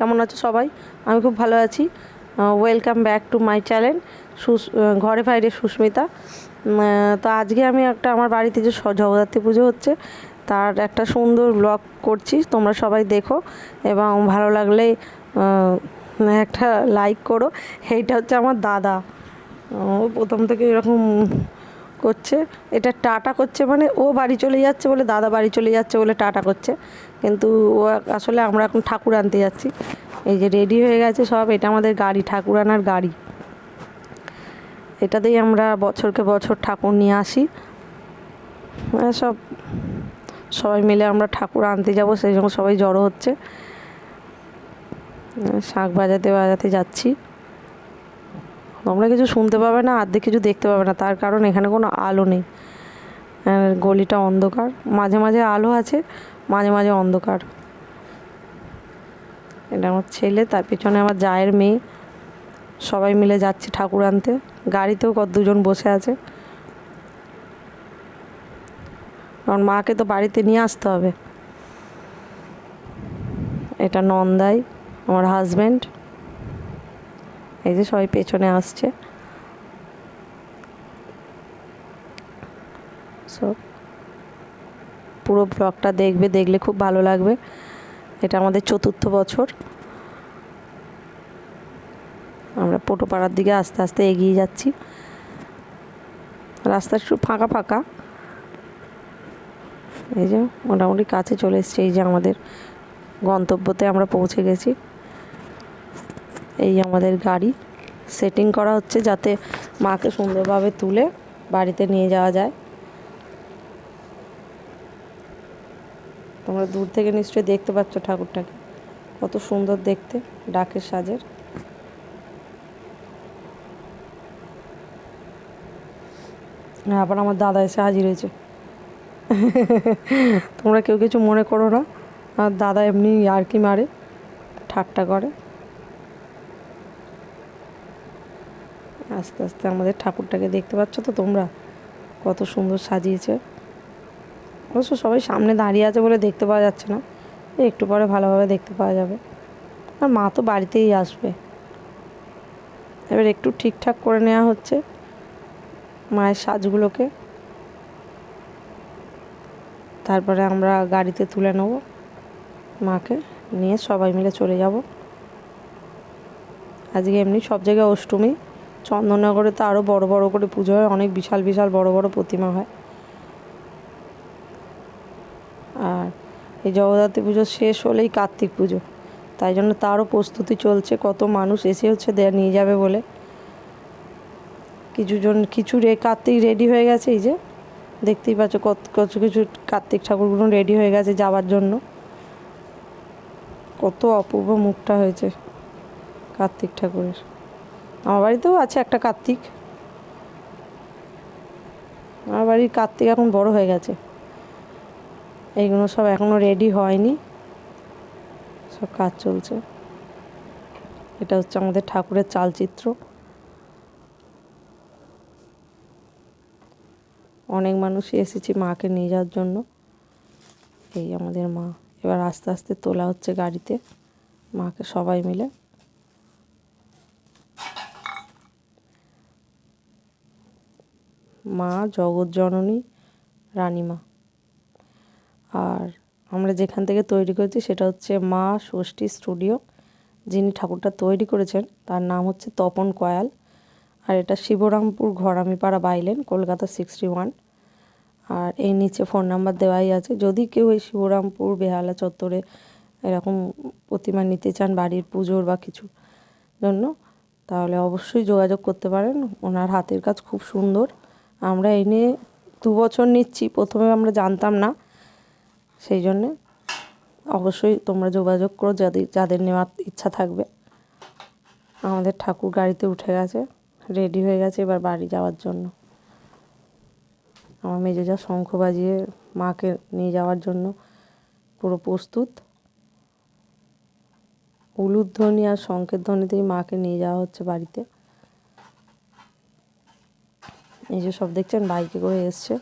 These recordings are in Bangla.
কেমন আছো সবাই? আমি খুব ভালো আছি। Welcome back to my channel সুস ঘরে বাইরে সুস্মিতা। তো আজকে আমি একটা আমার বাড়িতে যে জগদ্ধাত্রী পুজো হচ্ছে, তার একটা সুন্দর ব্লগ করছি, তোমরা সবাই দেখো এবং ভালো লাগলে একটা লাইক করো। এইটা হচ্ছে আমার দাদা। ও, প্রথম থেকে এরকম করছে, এটা টাটা করছে মানে ও বাড়ি চলে যাচ্ছে বলে দাদা বাড়ি চলে যাচ্ছে বলে টাটা করছে। কিন্তু ও আসলে আমরা এখন ঠাকুর আনতে যাচ্ছি। এই যে রেডি হয়ে গেছে সব, এটা আমাদের গাড়ি, ঠাকুর আনার গাড়ি। এটাতেই আমরা বছরকে বছর ঠাকুর নিয়ে আসি। মানে সব, সবাই মিলে আমরা ঠাকুর আনতে যাব, সেই জন্য সবাই জড়ো হচ্ছে। শাঁখ বাজাতে বাজাতে যাচ্ছি। তোমরা কিছু শুনতে পাবে না আর্ধেক কিছু দেখতে পাবে না। তার কারণ এখানে কোনো আলো নেই। গলিটা অন্ধকার। মাঝে মাঝে আলো আছে, মাঝে মাঝে অন্ধকার। এটা আমার ছেলে, তার পিছনে আমার জায়ের মেয়ে। সবাই মিলে যাচ্ছে ঠাকুর আনতে। গাড়িতেও কত দুজন বসে আছে। কারণ মাকে তো বাড়িতে নিয়ে আসতে হবে। এটা নন্দাই, আমার হাজব্যান্ড এই যে সবাই পেছনে আসছে। সো পুরো ব্লগটা দেখবে, দেখলে খুব ভালো লাগবে। এটা আমাদের চতুর্থ বছর। আমরা পোটোপাড়ার দিকে আস্তে আস্তে এগিয়ে যাচ্ছি। রাস্তা একটু ফাঁকা ফাঁকা। এই যে মোটামুটি কাছে চলে এসছে, এই যে আমাদের গন্তব্যতে আমরা পৌঁছে গেছি। এই আমাদের গাড়ি। সেটিং করা হচ্ছে যাতে মাকে সুন্দরভাবে তুলে বাড়িতে নিয়ে যাওয়া যায়। তোমরা দূর থেকে নিশ্চয়ই দেখতে পাচ্ছ ঠাকুরটাকে। কত সুন্দর দেখতে, ডাকের সাজের। আবার আমার দাদা এসে হাজির হয়েছে। তোমরা কেউ কিছু মনে করো না। আর দাদা এমনি আর কি মারে, ঠাট্টা করে। আস্তে আস্তে আমাদের ঠাকুরটাকে দেখতে পাচ্ছ তো তোমরা? কত সুন্দর সাজিয়েছে। অবশ্য সবাই সামনে দাঁড়িয়ে আছে বলে দেখতে পাওয়া যাচ্ছে না। একটু পরে ভালোভাবে দেখতে পাওয়া যাবে। আর মা তো বাড়িতেই আসবে। এবার একটু ঠিকঠাক করে নেওয়া হচ্ছে মায়ের সাজগুলোকে। তারপরে আমরা গাড়িতে তুলে নেব। মাকে নিয়ে সবাই মিলে চলে যাব। আজকে এমনি সব জায়গায় অষ্টমী। চন্দননগরে তো আরও বড় বড় করে পুজো হয়, অনেক বিশাল বিশাল বড় বড় প্রতিমা হয়। আর এই জগদ্ধাত্রী পুজো শেষ হলেই কার্তিক পুজো, তাই জন্য তারও প্রস্তুতি চলছে, কত মানুষ এসে হচ্ছে দেয়া নিয়ে যাবে বলে। কিছু জন, কিছু রে, কার্তিক রেডি হয়ে গেছে এই যে, দেখতেই পাচ্ছ কত কিছু কিছু কার্তিক ঠাকুরগুলো রেডি হয়ে গেছে যাওয়ার জন্য। কত অপূর্ব মুখটা হয়েছে কার্তিক ঠাকুরের। আমার বাড়িতেও আছে একটা কার্তিক। আমার বাড়ির কার্তিক এখন বড় হয়ে গেছে। এইগুলো সব এখনও রেডি হয়নি। সব কাজ চলছে। এটা হচ্ছে আমাদের ঠাকুরের চালচিত্র। অনেক মানুষই এসেছি মাকে নিয়ে যাওয়ার জন্য। এই আমাদের মা। এবার আস্তে আস্তে তোলা হচ্ছে গাড়িতে। মাকে সবাই মিলে। মা, জগৎ জননী, রানীমা। আর আমরা যেখান থেকে তৈরি করেছি সেটা হচ্ছে মা ষষ্ঠী স্টুডিও, যিনি ঠাকুরটা তৈরি করেছেন, তার নাম হচ্ছে তপন কয়াল। আর এটা Shibrampur Gharamipara bylane, Kolkata sixty one. আর এই নিচে ফোন নাম্বার দেওয়াই আছে। যদি কেউ এই শিবরামপুর, বেহালা চত্বরে এরকম প্রতিমা নিতে চান, বাড়ির পুজোর বা কিছু জন্য, তাহলে অবশ্যই যোগাযোগ করতে পারেন। ওনার হাতের কাজ খুব সুন্দর। আমরা এই নিয়ে দু বছর নিচ্ছি, প্রথমে আমরা জানতাম না। সেই জন্যে অবশ্যই তোমরা যোগাযোগ করো যাদের যাদের নেওয়ার ইচ্ছা থাকবে। আমাদের ঠাকুর গাড়িতে উঠে গেছে রেডি হয়ে গেছে এবার বাড়ি যাওয়ার জন্য। আমার মেজো যা শঙ্খ বাজিয়ে মাকে নিয়ে যাওয়ার জন্য পুরো প্রস্তুত। উলুর ধ্বনি আর শঙ্খের ধ্বনিতেই মাকে নিয়ে যাওয়া হচ্ছে বাড়িতে। এই যে সব দেখছেন, বাইকে করে এসছে।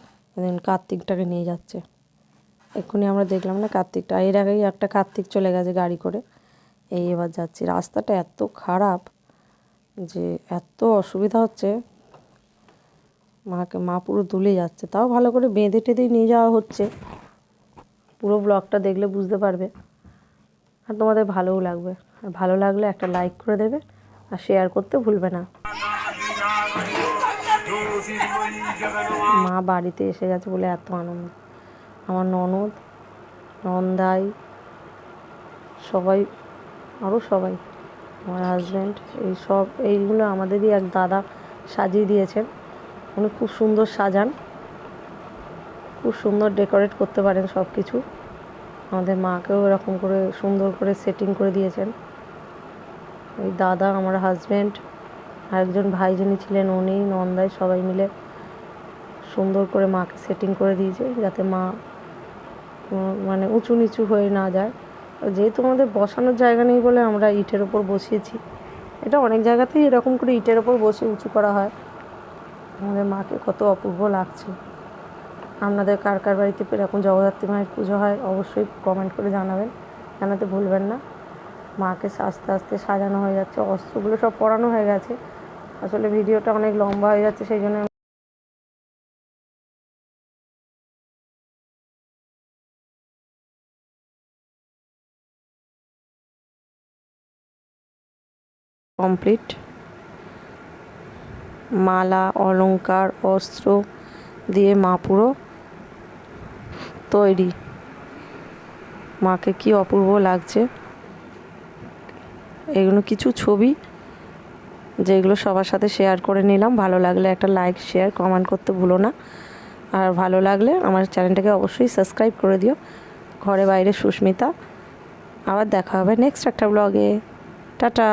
কার্তিকটাকে নিয়ে যাচ্ছে। এক্ষুনি আমরা দেখলাম না কার্তিকটা? এর আগেই একটা কার্তিক চলে গেছে গাড়ি করে। এই এবার যাচ্ছি। রাস্তাটা এত খারাপ যে এত অসুবিধা হচ্ছে। মাকে, মা পুরো দুলে যাচ্ছে। তাও ভালো করে বেঁধে টেঁধে নিয়ে যাওয়া হচ্ছে। পুরো ব্লগটা দেখলে বুঝতে পারবে। আর তোমাদের ভালোও লাগবে। আর ভালো লাগলে একটা লাইক করে দেবে। আর শেয়ার করতে ভুলবে না। মা বাড়িতে এসে গেছে বলে এত আনন্দ। আমার ননদ, নন্দাই, সবাই আরও সবাই, আমার হাজব্যান্ড এই সব, এইগুলো আমাদেরই এক দাদা সাজিয়ে দিয়েছেন। উনি খুব সুন্দর সাজান। খুব সুন্দর ডেকোরেট করতে পারেন সব কিছু আমাদের মাকেও এরকম করে সুন্দর করে সেটিং করে দিয়েছেন। ওই দাদা, আমার হাজব্যান্ড আরেকজন ভাই যিনি ছিলেন উনি, নন্দাই, সবাই মিলে সুন্দর করে মাকে সেটিং করে দিয়েছে যাতে মা মানে উঁচু নিচু হয়ে না যায়। যেহেতু আমাদের বসানোর জায়গা নেই বলে আমরা ইটের ওপর বসিয়েছি, এটা অনেক জায়গাতেই এরকম করে ইটের ওপর বসে উঁচু করা হয়। আমাদের মাকে কত অপূর্ব লাগছে। আপনাদের কার কার বাড়িতে এরকম জগদ্ধাত্রী মায়ের পুজো হয় অবশ্যই কমেন্ট করে জানাবেন, জানাতে ভুলবেন না। মাকে আস্তে আস্তে সাজানো হয়ে যাচ্ছে, অস্ত্রগুলো সব পরানো হয়ে গেছে। আসলে ভিডিওটা অনেক লম্বা হয়ে যাচ্ছে, সেই জন্য কমপ্লিট মালা, অলংকার, অস্ত্র দিয়ে মা পুরো তৈরি। মাকে কি অপূর্ব লাগছে। এগুলো কিছু ছবি যেগুলো সবার সাথে শেয়ার করে নিলাম। ভালো লাগলে একটা লাইক শেয়ার কমেন্ট করতে ভুলো না। আর ভালো লাগলে আমার চ্যানেলটাকে অবশ্যই সাবস্ক্রাইব করে দিও। ঘরে বাইরে সুস্মিতা। আবার দেখা হবে নেক্সট একটা ব্লগে টাটা!